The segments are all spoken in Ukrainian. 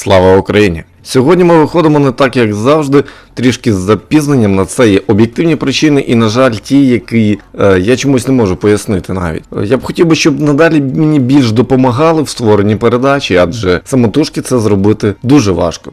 Слава Україні! Сьогодні ми виходимо не так, як завжди, трішки з запізненням. На це є об'єктивні причини, і, на жаль, ті, які е, я чомусь не можу пояснити навіть. Я б хотів би, щоб надалі мені більш допомагали в створенні передачі, адже самотужки це зробити дуже важко.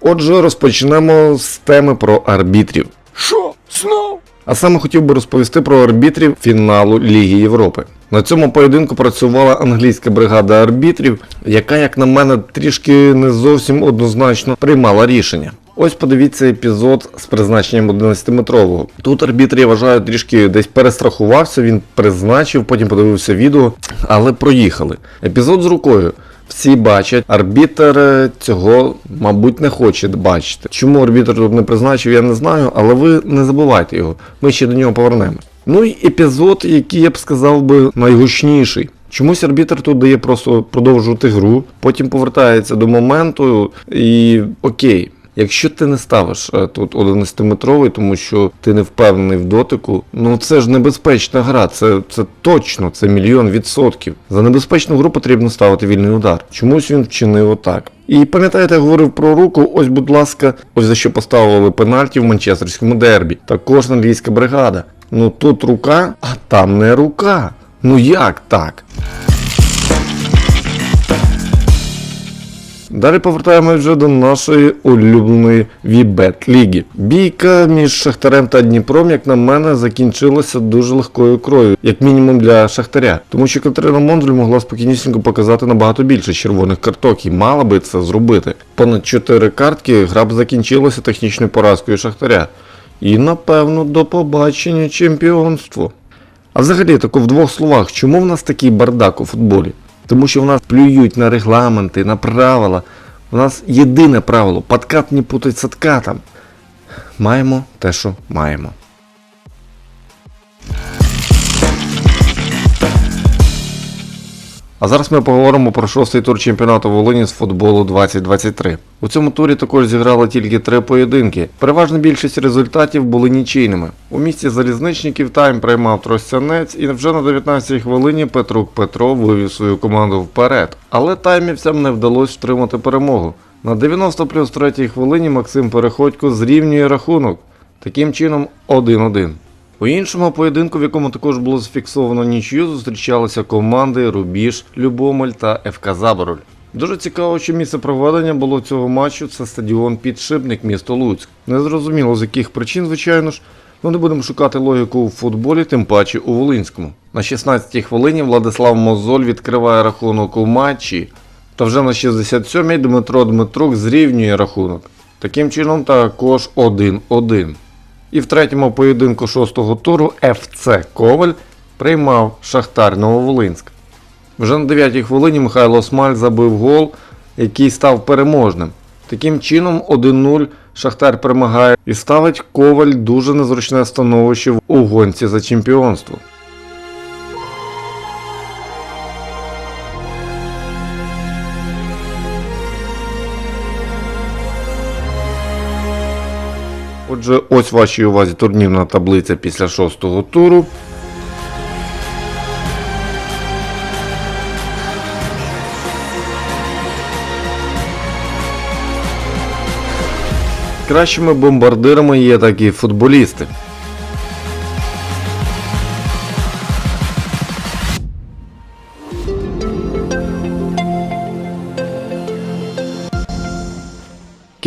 Отже, розпочнемо з теми про арбітрів. Що? Знов? А саме хотів би розповісти про арбітрів фіналу Ліги Європи. На цьому поєдинку працювала англійська бригада арбітрів, яка, як на мене, трішки не зовсім однозначно приймала рішення. Ось подивіться епізод з призначенням 11-метрового. Тут арбітр, я вважаю, трішки десь перестрахувався, він призначив, потім подивився відео, але проїхали. Епізод з рукою. Всі бачать, арбітр е, цього, мабуть, не хоче бачити. Чому арбітр тут не призначив, я не знаю, але ви не забувайте його. Ми ще до нього повернемось. Ну і епізод, який я б сказав би найгучніший. Чомусь арбітр тут дає просто продовжувати гру, потім повертається до моменту і окей. Якщо ти не ставиш е, тут 11-метровий, тому що ти не впевнений в дотику, ну це ж небезпечна гра, це, це точно, це мільйон відсотків. За небезпечну гру потрібно ставити вільний удар. Чомусь він вчинив отак. І пам'ятаєте, я говорив про руку, ось, будь ласка, ось за що поставили пенальті в манчестерському дербі. Також англійська бригада. Ну тут рука, а там не рука. Ну як так? Далі повертаємось вже до нашої улюбленої Вібет ліги. Бійка між Шахтарем та Дніпром, як на мене, закінчилася дуже легкою крою, як мінімум для Шахтаря. Тому що Катерина Мондрель могла спокійнісінько показати набагато більше червоних карток і мала би це зробити. Понад 4 картки гра б закінчилася технічною поразкою Шахтаря. І напевно до побачення чемпіонству. А взагалі, тако в двох словах, чому в нас такий бардак у футболі? Тому що в нас плюють на регламенти, на правила. У нас єдине правило подкат не путать з. Маємо те, що маємо. А зараз ми поговоримо про шостий тур чемпіонату Волині з футболу 2023. У цьому турі також зіграли тільки три поєдинки. Переважна більшість результатів були нічийними. У місті залізничників тайм приймав Тростянець і вже на 19-й хвилині Петрук Петро вивів свою команду вперед. Але таймівцям не вдалося втримати перемогу. На 90 плюс 3 хвилині Максим Переходько зрівнює рахунок. Таким чином 1-1. У іншому поєдинку, в якому також було зафіксовано нічию, зустрічалися команди Рубіж, Любомель та ФК Забороль. Дуже цікаво, що місце проведення було цього матчу це стадіон Підшипник місто Луцьк. Незрозуміло з яких причин, звичайно ж, але не будемо шукати логіку у футболі, тим паче у Волинському. На 16-й хвилині Владислав Мозоль відкриває рахунок у матчі, та вже на 67-й Дмитро Дмитрук зрівнює рахунок. Таким чином також 1-1. І в третьому поєдинку шостого туру ФЦ Коваль приймав Шахтар Нововолинськ. Вже на 9-й хвилині Михайло Смаль забив гол, який став переможним. Таким чином 1-0 Шахтар перемагає і ставить Коваль дуже незручне становище у гонці за чемпіонство. Отже, ось вашій увазі турнірна таблиця після шостого туру. Кращими бомбардирами є такі футболісти.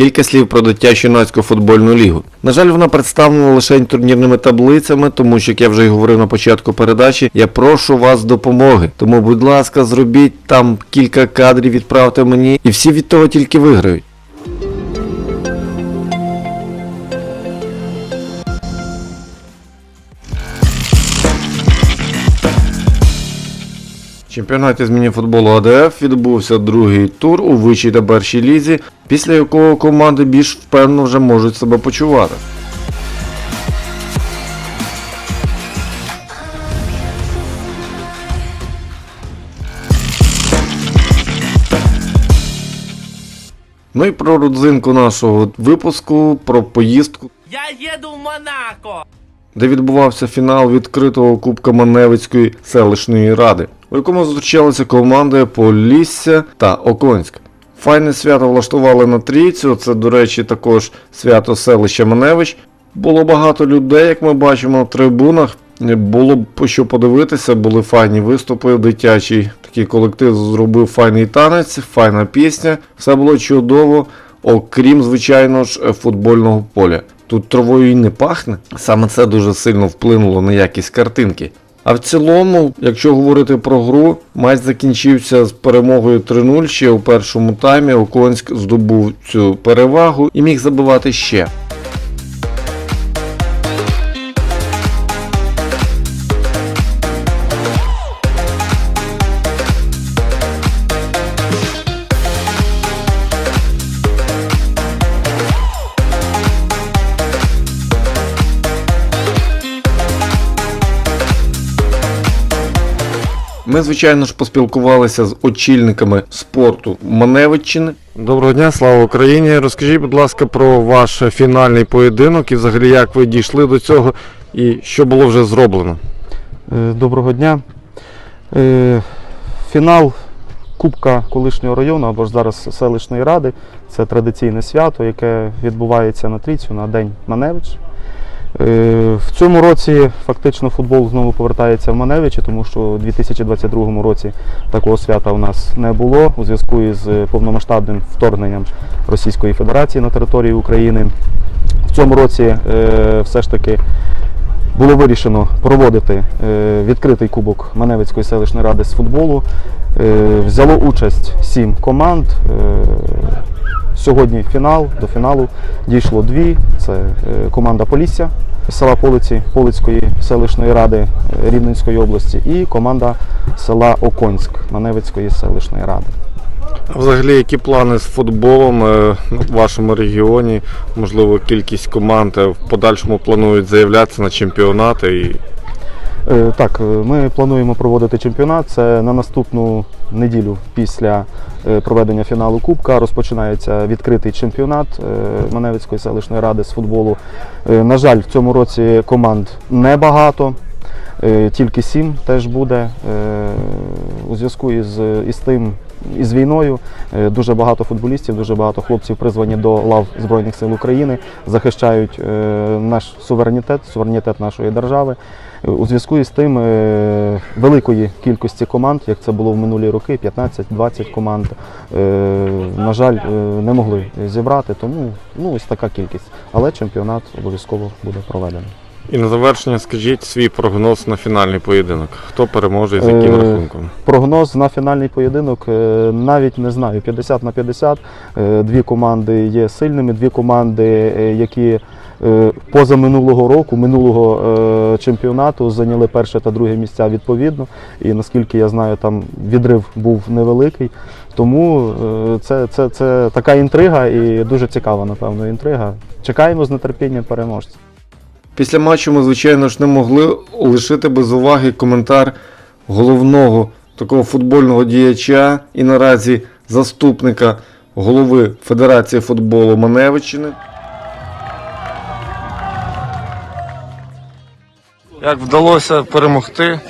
Кілька слів про дитячу юнацьку футбольну лігу. На жаль, вона представлена лише турнірними таблицями, тому що, як я вже й говорив на початку передачі, я прошу вас допомоги. Тому, будь ласка, зробіть там кілька кадрів, відправте мені, і всі від того тільки виграють. Чемпіонаті з мініфутболу АДФ відбувся другий тур у вищій та першій лізі, після якого команди більш впевнено вже можуть себе почувати. Ну і про родзинку нашого випуску, про поїздку Я еду в Монако! де відбувався фінал відкритого Кубка Маневицької селищної ради. у якому зустрічалися команди Полісся та Оконськ. Файне свято влаштували на трійцю. Це, до речі, також свято селища Маневич. Було багато людей, як ми бачимо на трибунах. Було що подивитися, були файні виступи, дитячий такий колектив зробив файний танець, файна пісня. Все було чудово, окрім, звичайно ж, футбольного поля. Тут травою і не пахне. Саме це дуже сильно вплинуло на якість картинки. А в цілому, якщо говорити про гру, матч закінчився з перемогою 3-0 ще у першому таймі. Оконськ здобув цю перевагу і міг забивати ще. Ми, звичайно ж, поспілкувалися з очільниками спорту Маневиччини. Доброго дня, слава Україні! Розкажіть, будь ласка, про ваш фінальний поєдинок і взагалі як ви дійшли до цього і що було вже зроблено. Е, Доброго дня. Е, Фінал Кубка колишнього району або ж зараз селищної ради це традиційне свято, яке відбувається на трійцю на День Маневич. Е, В цьому році фактично футбол знову повертається в Маневичі, тому що у 2022 році такого свята у нас не було у зв'язку із повномасштабним вторгненням Російської Федерації на територію України. В цьому році е, все ж таки було вирішено проводити е, відкритий кубок Маневицької селищної ради з футболу. Е, Взяло участь сім команд. Сьогодні фінал. До фіналу дійшло дві. Це е, команда Полісся села Полиці Полицької селищної ради е, Рівненської області і команда села Оконськ Маневицької селищної ради. Взагалі, які плани з футболом е, в вашому регіоні? Можливо, кількість команд в подальшому планують заявлятися на чемпіонати і Так, е, ми плануємо проводити чемпіонат. Це на наступну неділю після е, проведення фіналу Кубка розпочинається відкритий чемпіонат е, Маневицької селищної ради з футболу. Е, На жаль, в цьому році команд небагато. е, Тільки сім теж буде Е, у зв'язку із, із тим, із війною. е, Дуже багато футболістів, дуже багато хлопців призвані до лав Збройних сил України, захищають е, наш суверенітет, суверенітет нашої держави. У зв'язку із тим е, великої кількості команд, як це було в минулі роки, 15-20 команд, е, на жаль, е, не могли зібрати, тому ну, ось така кількість. Але чемпіонат обов'язково буде проведений. І на завершення скажіть свій прогноз на фінальний поєдинок. Хто переможе і з яким рахунком? Прогноз на фінальний поєдинок навіть не знаю. 50 на 50. Е, Дві команди є сильними, дві команди, які поза минулого року, минулого е, чемпіонату зайняли перше та друге місця відповідно. І наскільки я знаю, там відрив був невеликий. Тому е, це, це, це така інтрига і дуже цікава, напевно, інтрига. Чекаємо з нетерпінням переможця. Після матчу ми, звичайно ж, не могли лишити без уваги коментар головного такого футбольного діяча і наразі заступника голови Федерації футболу Маневиччини. Як вдалося перемогти?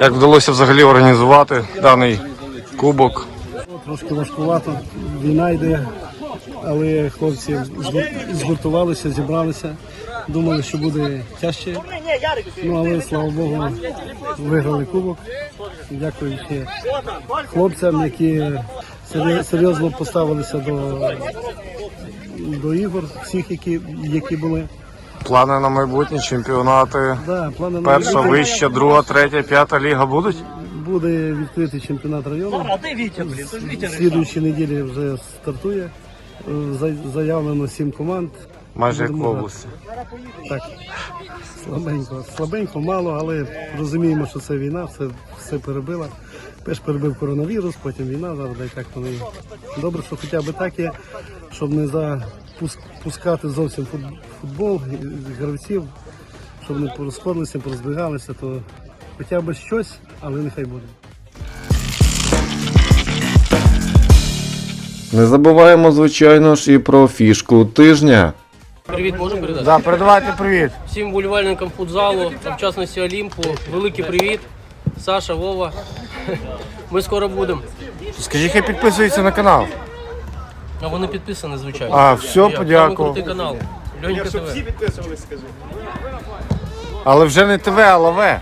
Як вдалося взагалі організувати даний кубок? Трошки важкувато, війна йде, але хлопці згуртувалися, зібралися, думали, що буде тяжче. Ну але слава Богу, виграли кубок. Дякуючи хлопцям, які серйозно поставилися до, до ігор, всіх, які, які були. Плани на майбутні чемпіонати. Да, плани на Перша, майбутнє. вища, друга, третя, п'ята ліга будуть? буде відкритий чемпіонат району. А Витя, блин, ты Витя. Слідуючі неділі вже стартує. Е, за- Заявлено сім команд. Майже як в Будемо області. Так, слабенько, слабенько, мало, але розуміємо, що це війна, все, все перебила. Перш перебив коронавірус, потім війна, зараз дай так воно. і Добре, що хоча б так є, щоб не запускати зовсім футбол гравців, щоб не порозходилися, порозбігалися, то хоча б щось, але нехай буде. Не забуваємо, звичайно ж, і про фішку тижня. Привіт, можу передати? Да, передавайте привіт. Всім вболівальникам футзалу, а в частності Олімпу, великий привіт. Саша, Вова. Ми скоро будемо. Скажіть, хай підписується на канал. А вони підписані, звичайно. А, все, подякував. крутий канал. Льонька ТВ. Але вже не ТВ, а лаве.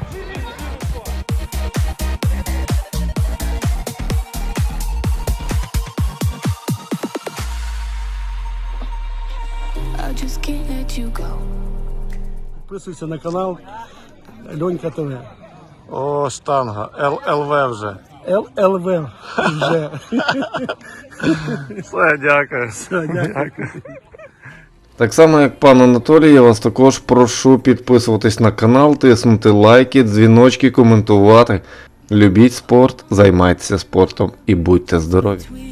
I just can't let you go. Підписуйся на канал Льонька ТВ. О, штанга. Л- ЛВ вже. ЛЛВ вже. Все, дякую. Так само, як пан Анатолій, я вас також прошу підписуватись на канал, тиснути лайки, дзвіночки, коментувати. Любіть спорт, займайтеся спортом і будьте здорові.